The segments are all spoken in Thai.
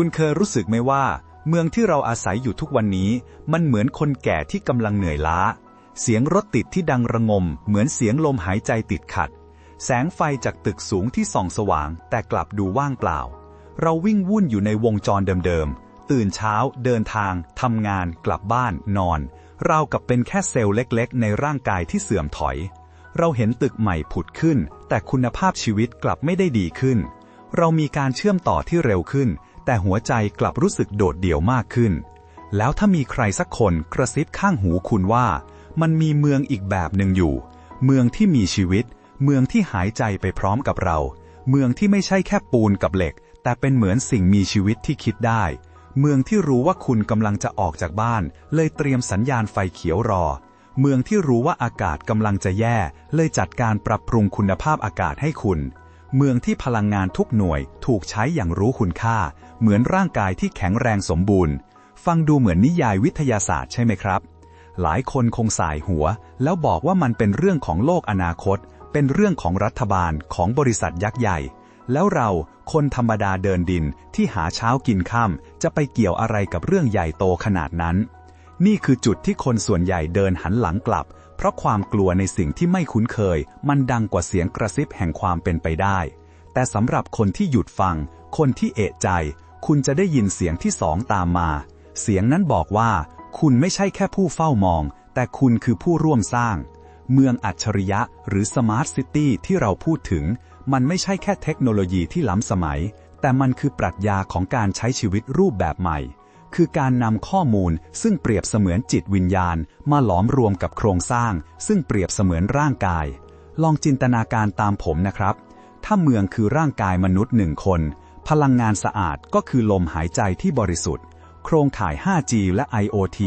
คุณเคยรู้สึกไหมว่า เมืองที่เราอาศัยอยู่ทุกวันนี้ มันเหมือนคนแก่ที่กำลังเหนื่อยล้า เสียงรถติดที่ดังระงม เหมือนเสียงลมหายใจติดขัด แสงไฟจากตึกสูงที่ส่องสว่าง แต่กลับดูว่างเปล่า เราวิ่งวุ่นอยู่ในวงจรเดิมๆ ตื่นเช้า เดินทาง ทำงาน กลับบ้าน นอน เรากับเป็นแค่เซลล์เล็ก ๆ ในร่างกายที่เสื่อมถอย เราเห็นตึกใหม่ผุดขึ้น แต่คุณภาพชีวิตกลับไม่ได้ดีขึ้น เรามีการเชื่อมต่อที่เร็วขึ้น แต่หัวใจกลับรู้สึกโดดเดี่ยวมากขึ้น แล้วถ้ามีใครสักคนกระซิบข้างหูคุณว่า มันมีเมืองอีกแบบหนึ่งอยู่ เมืองที่มีชีวิต เมืองที่หายใจไปพร้อมกับเรา เมืองที่ไม่ใช่แค่ปูนกับเหล็ก แต่เป็นเหมือนสิ่งมีชีวิตที่คิดได้ เมืองที่รู้ว่าคุณกำลังจะออกจากบ้าน เลยเตรียมสัญญาณไฟเขียวรอ เมืองที่รู้ว่าอากาศกำลังจะแย่ เลยจัดการปรับปรุงคุณภาพอากาศให้คุณ เมืองที่พลังงานทุกหน่วยถูกใช้อย่างรู้คุณค่า เหมือนร่างกายที่แข็งแรงสมบูรณ์ ฟังดูเหมือนนิยายวิทยาศาสตร์ใช่ไหมครับ หลายคนคงสายหัว แล้วบอกว่ามันเป็นเรื่องของโลกอนาคต เป็นเรื่องของรัฐบาลของบริษัทยักษ์ใหญ่ แล้วเราคนธรรมดาเดินดินที่หาเช้ากินค่ำจะไปเกี่ยวอะไรกับเรื่องใหญ่โตขนาดนั้น นี่คือจุดที่คนส่วนใหญ่เดินหันหลังกลับ เพราะความกลัวในสิ่งที่ไม่คุ้นเคย มันดังกว่าเสียงกระซิบแห่งความเป็นไปได้ แต่สำหรับคนที่หยุดฟัง คนที่เอะใจ คุณจะได้ยินเสียงที่สองตามมา เสียงนั้นบอกว่า คุณไม่ใช่แค่ผู้เฝ้ามอง แต่คุณคือผู้ร่วมสร้าง เมืองอัจฉริยะหรือสมาร์ทซิตี้ที่เราพูดถึง มันไม่ใช่แค่เทคโนโลยีที่ล้ำสมัย แต่มันคือปรัชญาของการใช้ชีวิตรูปแบบใหม่ คือการนำข้อมูลซึ่งเปรียบเสมือนจิตวิญญาณ มาหลอมรวมกับโครงสร้าง ซึ่งเปรียบเสมือนร่างกาย ลองจินตนาการตามผมนะครับ ถ้าเมืองคือร่างกายมนุษย์หนึ่งคน พลังงานสะอาดก็คือลมหายใจที่บริสุทธิ์ โครงข่าย 5G และ IoT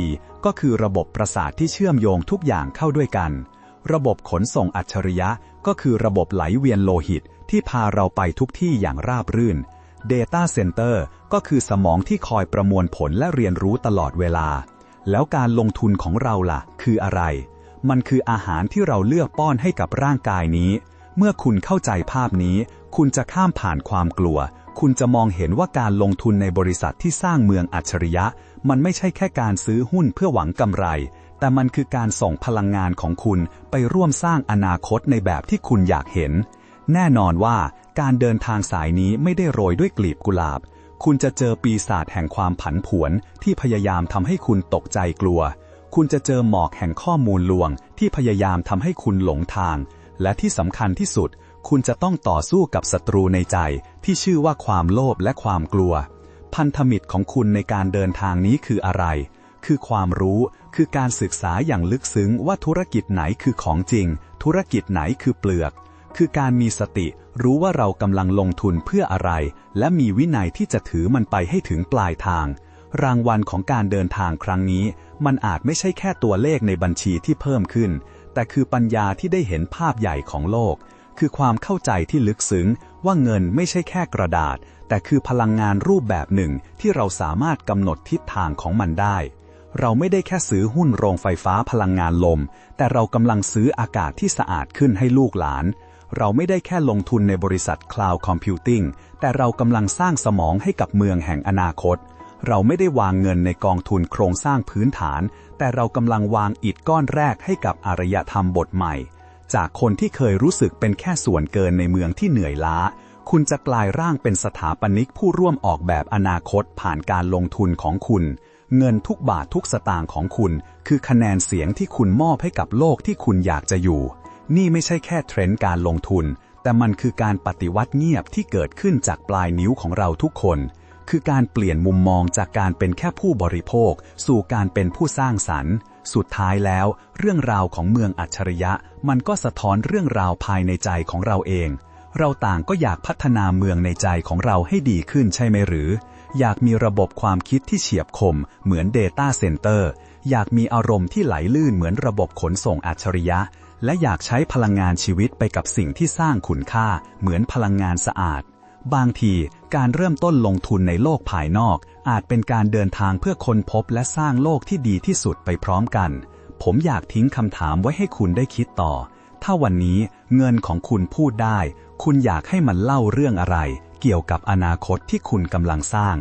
ก็คือระบบประสาทที่เชื่อมโยงทุกอย่างเข้าด้วยกัน ระบบขนส่งอัจฉริยะก็คือระบบไหลเวียนโลหิตที่พาเราไปทุกที่อย่างราบรื่น Data Center ก็คือสมองที่คอยประมวลผลและเรียนรู้ตลอดเวลา แล้วการลงทุนของเราล่ะ คืออะไร มันคืออาหารที่เราเลือกป้อนให้กับร่างกายนี้ เมื่อคุณเข้าใจภาพนี้ คุณจะข้ามผ่านความกลัว คุณจะมองเห็นว่าการลงทุนในบริษัทที่สร้างเมืองอัจฉริยะ มันไม่ใช่แค่การซื้อหุ้นเพื่อหวังกำไร แต่มันคือการส่งพลังงานของคุณไปร่วมสร้างอนาคตในแบบที่คุณอยากเห็นแน่นอนว่า การเดินทางสายนี้ไม่ได้โรยด้วยกลีบกุหลาบ คุณจะเจอปีศาจแห่งความผันผวนที่พยายามทำให้คุณตกใจกลัว คุณจะเจอหมอกแห่งข้อมูลลวง ที่พยายามทำให้คุณหลงทาง และที่สำคัญที่สุด คุณจะต้องต่อสู้กับศัตรูในใจ ที่ชื่อว่าความโลภและความกลัว พันธมิตรของคุณในการเดินทางนี้คืออะไร คือความรู้ คือการศึกษาอย่างลึกซึ้งว่าธุรกิจไหนคือของจริง ธุรกิจไหนคือเปลือก คือการมีสติรู้ว่าเรากำลังลงทุนเพื่ออะไร และมีวินัยที่จะถือมันไปให้ถึงปลายทาง รางวัลของการเดินทางครั้งนี้ มันอาจไม่ใช่แค่ตัวเลขในบัญชีที่เพิ่มขึ้น แต่คือปัญญาที่ได้เห็นภาพใหญ่ของโลก คือความเข้าใจที่ลึกซึ้งว่าเงินไม่ใช่แค่กระดาษ แต่คือพลังงานรูปแบบหนึ่งที่เราสามารถกำหนดทิศทางของมันได้เราไม่ได้แค่ซื้อหุ้นโรงไฟฟ้าพลังงานลม แต่เรากำลังซื้ออากาศที่สะอาดขึ้นให้ลูกหลาน เราไม่ได้แค่ลงทุนในบริษัท Cloud Computing แต่เรากำลังสร้างสมองให้กับเมืองแห่งอนาคต เราไม่ได้วางเงินในกองทุนโครงสร้างพื้นฐาน แต่เรากำลังวางอิฐก้อนแรกให้กับอารยธรรมบทใหม่ จากคนที่เคยรู้สึกเป็นแค่ส่วนเกินในเมืองที่เหนื่อยล้า คุณจะกลายร่างเป็นสถาปนิกผู้ร่วมออกแบบอนาคตผ่านการลงทุนของคุณเงินทุกบาททุกสตางค์ของคุณ คือคะแนนเสียงที่คุณมอบให้กับโลกที่คุณอยากจะอยู่ นี่ไม่ใช่แค่เทรนด์การลงทุน แต่มันคือการปฏิวัติเงียบที่เกิดขึ้นจากปลายนิ้วของเราทุกคน คือการเปลี่ยนมุมมองจากการเป็นแค่ผู้บริโภค สู่การเป็นผู้สร้างสรรค์ สุดท้ายแล้ว เรื่องราวของเมืองอัจฉริยะ มันก็สะท้อนเรื่องราวภายในใจของเราเอง เราต่างก็อยากพัฒนาเมืองในใจของเราให้ดีขึ้นใช่ไหมหรือ อยากมีระบบความคิดที่เฉียบคม เหมือน Data Center อยากมีอารมณ์ที่ไหลลื่นเหมือนระบบขนส่งอัจฉริยะ และอยากใช้พลังงานชีวิตไปกับสิ่งที่สร้างคุณค่าเหมือนพลังงานสะอาด บางทีการเริ่มต้นลงทุนในโลกภายนอก อาจเป็นการเดินทางเพื่อค้นพบและสร้างโลกที่ดีที่สุดไปพร้อมกัน ผมอยากทิ้งคำถามไว้ให้คุณได้คิดต่อ ถ้าวันนี้เงินของคุณพูดได้ คุณอยากให้มันเล่าเรื่องอะไร เกี่ยวกับอนาคตที่คุณกำลังสร้าง